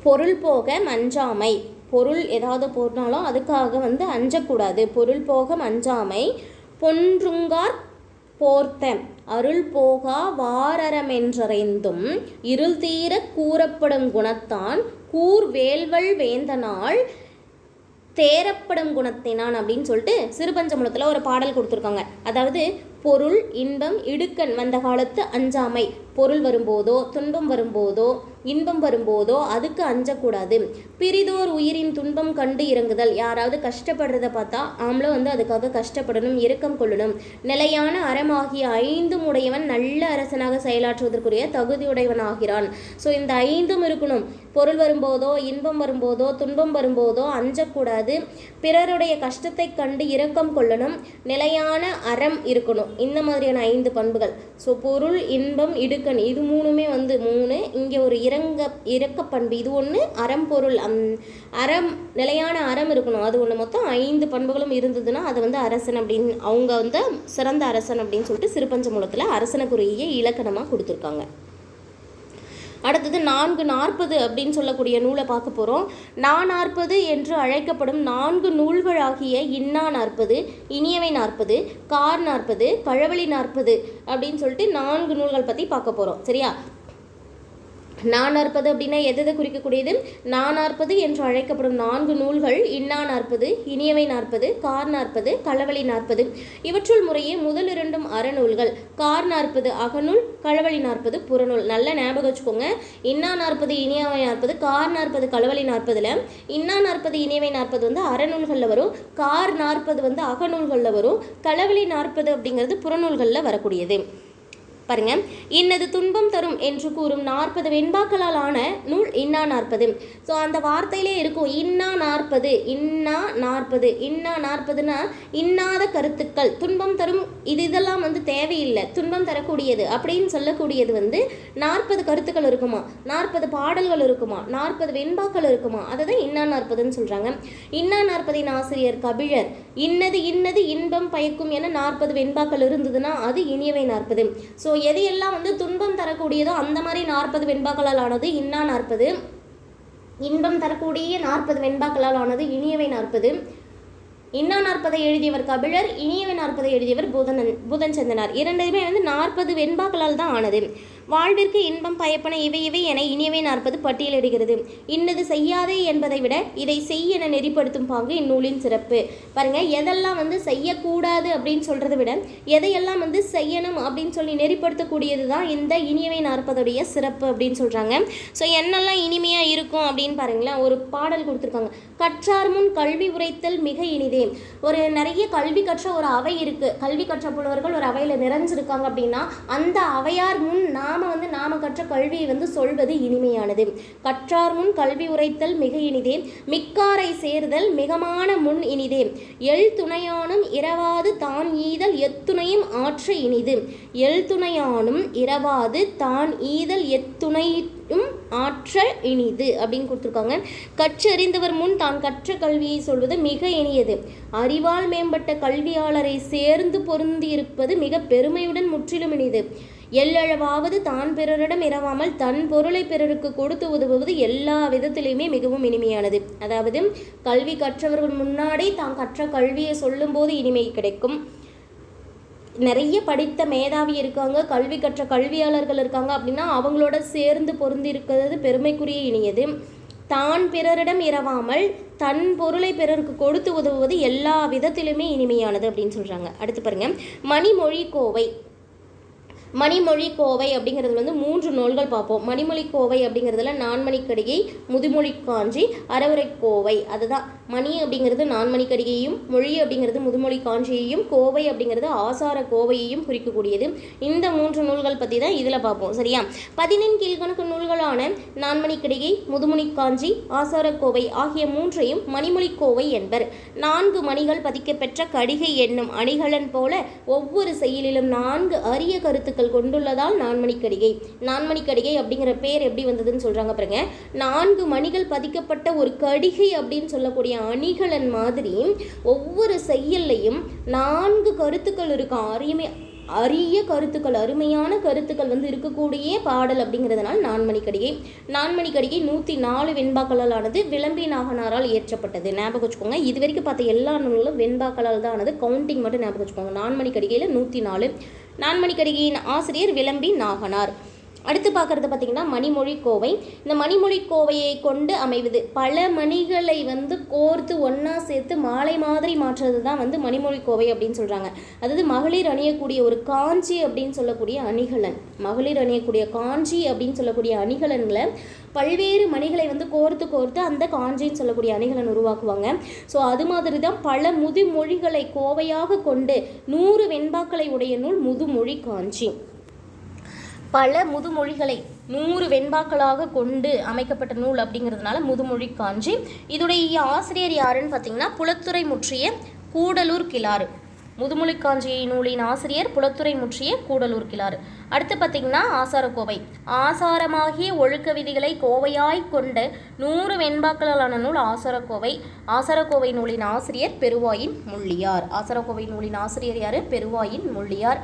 S1: பொருள் போக மஞ்சாமை. பொருள் ஏதாவது போனாலும் அதுக்காக வந்து அஞ்சக்கூடாது. பொருள் போக மஞ்சாமை. பொன்றுங்கார் போர்த்த அருள் போகா வாரரமென்றறைந்தும் இருள் தீர கூறப்படும் குணத்தான். கூர் வேல்வள் வேந்தனால் தேரப்படும் குணத்தினான் அப்படின்னு சொல்லிட்டு சிறுபஞ்சமுலத்தில் ஒரு பாடல் கொடுத்துருக்காங்க. அதாவது பொருள் இன்பம் இடுக்கண் வந்த காலத்து அஞ்சாமை. பொருள் வரும்போதோ துன்பம் வரும்போதோ இன்பம் வரும்போதோ அதுக்கு அஞ்சக்கூடாது. பிரிதோர் உயிரின் துன்பம் கண்டு இறங்குதல். யாராவது கஷ்டப்படுறத பார்த்தா ஆம்பளும் வந்து அதுக்காக கஷ்டப்படணும் இரக்கம் கொள்ளணும். நிலையான அறமாகிய ஐந்தும் உடையவன் நல்ல அரசனாக செயலாற்றுவதற்குரிய தகுதியுடையவன் ஆகிறான் ஸோ இந்த ஐந்தும் இருக்கணும். பொருள் வரும்போதோ இன்பம் வரும்போதோ துன்பம் வரும்போதோ அஞ்சக்கூடாது. பிறருடைய கஷ்டத்தை கண்டு இரக்கம் கொள்ளணும். நிலையான அறம் இருக்கணும். இந்த மாதிரியான ஐந்து பண்புகள். ஸோ பொருள் இன்பம் இடு இடுக்கண் இது மூணுமே வந்து மூணு. இங்கே ஒரு இறங்க இறக்க பண்பு இது ஒன்று அறம் பொருள். அந் அறம் நிலையான அறம் இருக்கணும். அது ஒன்று மொத்தம் ஐந்து பண்புகளும் இருந்ததுன்னா அது வந்து அரசன் அப்படின்னு அவங்க வந்து சிறந்த அரசன் அப்படின்னு சொல்லிட்டு சிறுபஞ்ச மூலத்தில் அரசனுக்குரிய இலக்கணமாக கொடுத்துருக்காங்க. அடுத்தது நான்கு நாற்பது அப்படின்னு சொல்லக்கூடிய நூலை பார்க்க போகிறோம் நான் நாற்பது என்று அழைக்கப்படும் நான்கு நூல்களாகிய இன்னா நாற்பது இனியவை நாற்பது கார் நாற்பது பழவழி நாற்பது அப்படின்னு சொல்லிட்டு நான்கு நூல்கள் பற்றி பார்க்க போகிறோம் சரியா? நான் நாற்பது அப்படின்னா எது எதை குறிக்கக்கூடியது? நான் நாற்பது என்று அழைக்கப்படும் நான்கு நூல்கள் இன்னா நாற்பது இனியவை நாற்பது கார் நாற்பது களவழி நாற்பது. இவற்றுள் முறையே முதல் இரண்டும் அறநூல்கள். கார் நாற்பது அகநூல் களவழி நாற்பது புறநூல். நல்ல ஞாபகம் வச்சுக்கோங்க. இன்னா நாற்பது இனியவை நாற்பது கார் நாற்பது களவழி நாற்பதில் இன்னா நாற்பது இனியவை நாற்பது வந்து அறநூல்களில் வரும். கார் நாற்பது வந்து அகநூல்களில் வரும். களவழி நாற்பது அப்படிங்கிறது புறநூல்களில் வரக்கூடியது. பாருங்க. இன்னது துன்பம் தரும் என்று கூறும் நாற்பது வெண்பாக்களால் ஆன நூல் இன்னா நாற்பது ஸோ அந்த வார்த்தையிலே இருக்கும் இன்னா நாற்பது இன்னா நாற்பது இன்னா நாற்பதுனா இன்னாத கருத்துக்கள் துன்பம் தரும் இது இதெல்லாம் வந்து தேவையில்லை. துன்பம் தரக்கூடியது அப்படின்னு சொல்லக்கூடியது வந்து நாற்பது கருத்துக்கள் இருக்குமா? நாற்பது பாடல்கள் இருக்குமா? நாற்பது வெண்பாக்கள் இருக்குமா? அதை தான் இன்னா நாற்பதுன்னு சொல்கிறாங்க இன்னா நாற்பதின் ஆசிரியர் கபிழர் இன்னது இன்னது இன்பம் பயக்கும் என நாற்பது வெண்பாக்கள் இருந்ததுன்னா அது இனியவை நாற்பது. ஸோ எது எல்லாம் வந்து துன்பம் தரக்கூடியதோ அந்த மாதிரி நாற்பது வெண்பாக்களால் ஆனது இன்னா நாற்பது. இன்பம் தரக்கூடிய நாற்பது வெண்பாக்களால் ஆனது இனியவை நாற்பது. இன்னா நாற்பதை எழுதியவர் கபிலர் இனியவை நாற்பதை எழுதியவர் புதனன் புதன் சந்தனார் இரண்டுமே வந்து நாற்பது வெண்பாக்களால் தான் ஆனது. வாழ்விற்கு இன்பம் பயப்பன இவை இவை என இனியவை நாற்பது பட்டியலிடுகிறது. இன்னது செய்யாதே என்பதை விட இதை செய் என நெறிப்படுத்தும் பாங்கு இந்நூலின் சிறப்பு. பாருங்க எதெல்லாம் வந்து செய்யக்கூடாது அப்படின்னு சொல்றதை விட எதையெல்லாம் வந்து செய்யணும் அப்படின்னு சொல்லி நெறிப்படுத்தக்கூடியது தான் இந்த இனியவை நாற்பதுடைய சிறப்பு அப்படின்னு சொல்றாங்க. ஸோ என்னெல்லாம் இனிமையா இருக்கும் அப்படின்னு பாருங்களேன் ஒரு பாடல் கொடுத்துருக்காங்க. கற்றார் முன் கல்வி உரைத்தல் மிக இனிதே. ஒரு நிறைய கல்வி கற்ற ஒரு அவை இருக்கு. கல்வி கற்ற புலவர்கள் ஒரு அவையில் நிறைஞ்சிருக்காங்க அப்படின்னா அந்த அவையார் முன் நாம் வந்து நாம் கற்ற கல்வியை வந்து சொல்வது இனிமையானது. கற்றார் முன் கல்வி உரைத்தல் மிக இனிதே மிக்காரை சேர்தல் மிகமான முன் இனிதே. எள் துணையானும் இரவாது தான் ஈதல் எத்துணையும் ஆற்ற இனிது. எல் துணையானும் இரவாது தான் ஈதல் எத்துணையும் ஆற்ற இனிது அப்படின்னு கொடுத்துருக்காங்க. கற்றறிந்தவர் முன் தான் கற்ற கல்வியை சொல்வது மிக இனியது. அறிவால் மேம்பட்ட கல்வியாளரை சேர்ந்து பொருந்தி இருப்பது மிக பெருமையுடன் முற்றிலும் இனிது. எல்லளவாவது தான் பிறரிடம் இரவாமல் தன் பொருளை பிறருக்கு கொடுத்து உதவுவது எல்லா விதத்திலையுமே மிகவும் இனிமையானது. அதாவது கல்வி கற்றவர்கள் முன்னாடி தான் கற்ற கல்வியை சொல்லும்போது இனிமை கிடைக்கும். நிறைய படித்த மேதாவி இருக்காங்க கல்வி கற்ற கல்வியாளர்கள் இருக்காங்க அப்படின்னா அவங்களோட சேர்ந்து பொருந்தி இருக்கிறது பெருமைக்குரிய இனியது. தான் பிறரிடம் இரவாமல் தன் பொருளை பிறருக்கு கொடுத்து உதவுவது எல்லா விதத்திலுமே இனிமையானது அப்படின்னு சொல்கிறாங்க அடுத்து பாருங்கள் மணிமொழி கோவை மணிமொழி கோவை அப்படிங்கிறது வந்து மூன்று நூல்கள் பார்ப்போம். மணிமொழி கோவை அப்படிங்கிறதுல நான்மணிக்கடிகை முதுமொழி காஞ்சி அறவுரை கோவை அதுதான். மணி அப்படிங்கிறது நான்மணிக்கடிகையும் மொழி அப்படிங்கிறது முதுமொழி காஞ்சியையும் கோவை அப்படிங்கிறது ஆசார கோவையையும் குறிக்கக்கூடியது. இந்த மூன்று நூல்கள் பற்றி தான் இதில் பார்ப்போம். சரியா? பதினெண் கீழ்கணக்கு நூல்களான நான்மணிக்கடிகை முதுமொழி காஞ்சி ஆசார கோவை ஆகிய மூன்றையும் மணிமொழி கோவை என்பர். நான்கு மணிகள் பதிக்கப்பெற்ற கடிகை என்னும் அணிகலன் போல ஒவ்வொரு செயலிலும் நான்கு அரிய கருத்துக்கள் கொண்டுள்ளதால் நான்மணிக்கடிகை. நான்மணிக்கடிகை அப்படிங்கிற பேர் எப்படி வந்ததுன்னு சொல்றாங்க பாருங்க. நான்கு மணிகள் பதிக்கப்பட்ட ஒரு கடிகை அப்படின்னு சொல்லக்கூடிய அணிகலன் மாதிரி ஒவ்வொரு செயல்லையும் நான்கு கருத்துக்கள் இருக்கும் அருமை அரிய கருத்துக்கள் அருமையான கருத்துக்கள் வந்து இருக்கக்கூடிய பாடல் அப்படிங்கிறதுனால நான்மணிக்கடிகை. நான்மணிக்கடிகை நூற்றி நாலு வெண்பாக்களாலானது விளம்பி நாகனாரால் இயற்றப்பட்டது. ஞாபகம் வச்சுக்கோங்க இது வரைக்கும் பார்த்த எல்லா நூல்களும் வெண்பாக்களால் தான் ஆனது. கவுண்டிங் மட்டும் ஞாபகம் வச்சுக்கோங்க. நான்மணிக்கடிகையில் நூற்றி நாலு. நான்மணிக்கடிகையின் ஆசிரியர் விளம்பி நாகனார். அடுத்து பார்க்குறது பார்த்திங்கன்னா மணிமொழி கோவை. இந்த மணிமொழி கோவையை கொண்டு அமைவது பல மணிகளை வந்து கோர்த்து ஒன்றா சேர்த்து மாலை மாதிரி மாற்றுறது தான் வந்து மணிமொழி கோவை அப்படின்னு சொல்கிறாங்க அதாவது மகளிர் அணியக்கூடிய ஒரு காஞ்சி அப்படின்னு சொல்லக்கூடிய அணிகலன். மகளிர் அணியக்கூடிய காஞ்சி அப்படின்னு சொல்லக்கூடிய அணிகலன்களை பல்வேறு மணிகளை வந்து கோர்த்து கோர்த்து அந்த காஞ்சின்னு சொல்லக்கூடிய அணிகலன் உருவாக்குவாங்க. ஸோ அது மாதிரி தான் பல முதுமொழிகளை கோவையாக கொண்டு நூறு வெண்பாக்களை உடைய நூல் முதுமொழி காஞ்சி. பல முதுமொழிகளை நூறு வெண்பாக்களாக கொண்டு அமைக்கப்பட்ட நூல் அப்படிங்கிறதுனால முதுமொழி காஞ்சி. இதோடைய ஆசிரியர் யாருன்னு பார்த்தீங்கன்னா புலத்துறை முற்றிய கூடலூர் கிளாறு. முதுமொழி காஞ்சி நூலின் ஆசிரியர் புலத்துறை முற்றிய கூடலூர் கிளாறு. அடுத்து பார்த்தீங்கன்னா ஆசாரக்கோவை. ஆசாரமாகிய ஒழுக்க விதிகளை கோவையாய் கொண்ட நூறு வெண்பாக்களாலான நூல் ஆசாரக்கோவை. ஆசாரக்கோவை நூலின் ஆசிரியர் பெருவாயின் முள்ளியார். ஆசாரக்கோவை நூலின் ஆசிரியர் யார்? பெருவாயின் முள்ளியார்.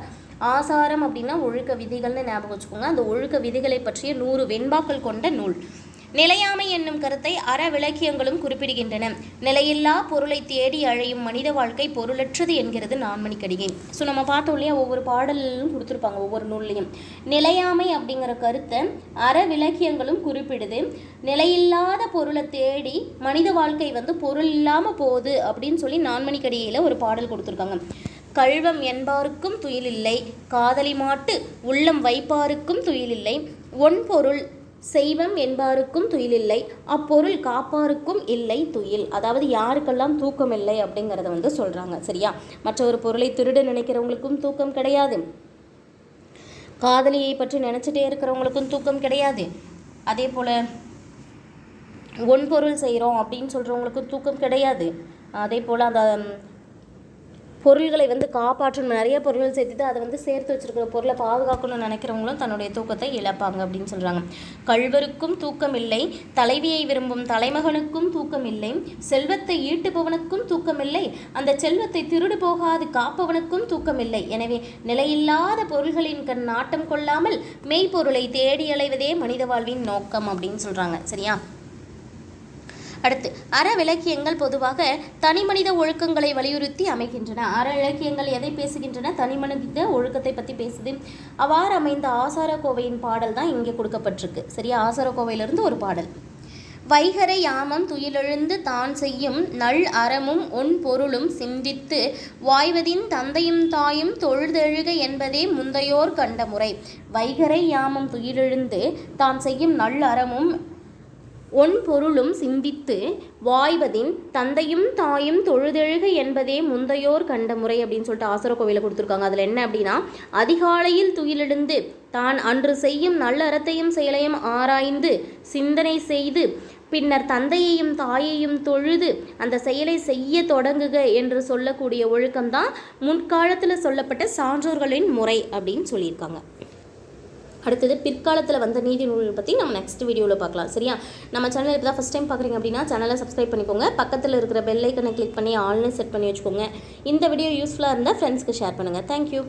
S1: ஆசாரம் அப்படின்னா ஒழுக்க விதிகள்னு ஞாபகம் வச்சுக்கோங்க. அந்த ஒழுக்க விதிகளை பற்றிய நூறு வெண்பாக்கள் கொண்ட நூல். நிலையாமை என்னும் கருத்தை அற விளக்கியங்களும் குறிப்பிடுகின்றன. நிலையில்லா பொருளை தேடி அழையும் மனித வாழ்க்கை பொருளற்றது என்கிறது நான்மணிக்கடிகை. ஸோ நம்ம பார்த்தோம் இல்லையா ஒவ்வொரு பாடலும் கொடுத்துருப்பாங்க ஒவ்வொரு நூல்லையும். நிலையாமை அப்படிங்கிற கருத்தை அற விளக்கியங்களும் குறிப்பிடுது. நிலையில்லாத பொருளை தேடி மனித வாழ்க்கை வந்து பொருள் இல்லாமல் போகுது அப்படின்னு சொல்லி நான்மணிக்கடிகையில் ஒரு பாடல் கொடுத்துருக்காங்க. கள்வம் என்பாருக்கும் துயிலில்லை. காதலி மாட்டு உள்ளம் வைப்பாருக்கும் துயிலில்லை. ஒன்பொருள் செய்வம் என்பாருக்கும் துயிலில்லை. அப்பொருள் காப்பாருக்கும் இல்லை துயில். அதாவது யாருக்கெல்லாம் தூக்கம் இல்லை அப்படிங்கிறத வந்து சொல்கிறாங்க சரியா? மற்ற ஒரு பொருளை திருட நினைக்கிறவங்களுக்கும் தூக்கம் கிடையாது. காதலியை பற்றி நினச்சிட்டே இருக்கிறவங்களுக்கும் தூக்கம் கிடையாது. அதே போல் ஒன்பொருள் செய்கிறோம் அப்படின்னு சொல்கிறவங்களுக்கும் தூக்கம் கிடையாது. அதே போல் அந்த பொருள்களை வந்து காப்பாற்றணும். நிறைய பொருள்கள் சேர்த்துட்டு அதை வந்து சேர்த்து வச்சிருக்கிற பொருளை பாதுகாக்கணும்னு நினைக்கிறவங்களும் தன்னுடைய தூக்கத்தை இழப்பாங்க அப்படின்னு சொல்கிறாங்க கள்வருக்கும் தூக்கம் இல்லை தலைவியை விரும்பும் தலைமகனுக்கும் தூக்கம் இல்லை செல்வத்தை ஈட்டுபவனுக்கும் தூக்கம் இல்லை அந்த செல்வத்தை திருடு போகாது காப்பவனுக்கும் தூக்கம் இல்லை. எனவே நிலையில்லாத பொருள்களின் கண் நாட்டம் கொள்ளாமல் மெய்ப்பொருளை தேடி அலைவதே மனித வாழ்வின் நோக்கம் அப்படின்னு சொல்கிறாங்க சரியா? அடுத்து அறவிலக்கியங்கள் பொதுவாக தனிமனித ஒழுக்கங்களை வலியுறுத்தி அமைகின்றன. அற இலக்கியங்கள் எதை பேசுகின்றன? தனிமனித ஒழுக்கத்தை பற்றி பேசுது. அவ்வாறு அமைந்த ஆசார கோவையின் பாடல் தான் இங்கே கொடுக்கப்பட்டிருக்கு. சரியா? ஆசார கோவையிலிருந்து ஒரு பாடல். வைகரை யாமம் துயிலெழுந்து தான் செய்யும் நல் அறமும் ஒன் பொருளும் சிந்தித்து வாய்வதின் தந்தையும் தாயும் தொழுதெழுக என்பதே முந்தையோர் கண்ட முறை. வைகரை யாமம் துயிலெழுந்து தான் செய்யும் நல் அறமும் ஒன் பொருளும் சிந்தித்து வாய்வதின் தந்தையும் தாயும் தொழுதெழுக என்பதே முந்தையோர் கண்ட முறை அப்படின்னு சொல்லிட்டு ஆசர கோவில கொடுத்துருக்காங்க. அதில் என்ன அப்படின்னா அதிகாலையில் துயிலெழுந்து தான் அன்று செய்யும் நல்ல அறத்தையும் செயலையும் ஆராய்ந்து சிந்தனை செய்து பின்னர் தந்தையையும் தாயையும் தொழுது அந்த செயலை செய்ய தொடங்குக என்று சொல்லக்கூடிய ஒழுக்கம்தான் முன்காலத்தில் சொல்லப்பட்ட சான்றோர்களின் முறை அப்படின்னு சொல்லியிருக்காங்க. அடுத்தது பிற்காலத்தில் வந்த நீதி நூல்கள் பற்றி நம்ம நெக்ஸ்ட் வீடியோவில் பார்க்கலாம். சரியா? நம்ம சேனல் இப்போ தான் ஃபஸ்ட் டைம் பார்க்குறீங்க அப்படின்னா சேனலை சப்ஸ்கிரைப் பண்ணிக்கோங்க. பக்கத்தில் இருக்கிற பெல் ஐக்கனை கிளிக் பண்ணி ஆன்லைன் செட் பண்ணி வச்சுக்கோங்க. இந்த வீடியோ யூஸ்ஃபுல்லாக இருந்தால் ஃப்ரெண்ட்ஸ்க்கு ஷேர் பண்ணுங்கள் தேங்க்யூ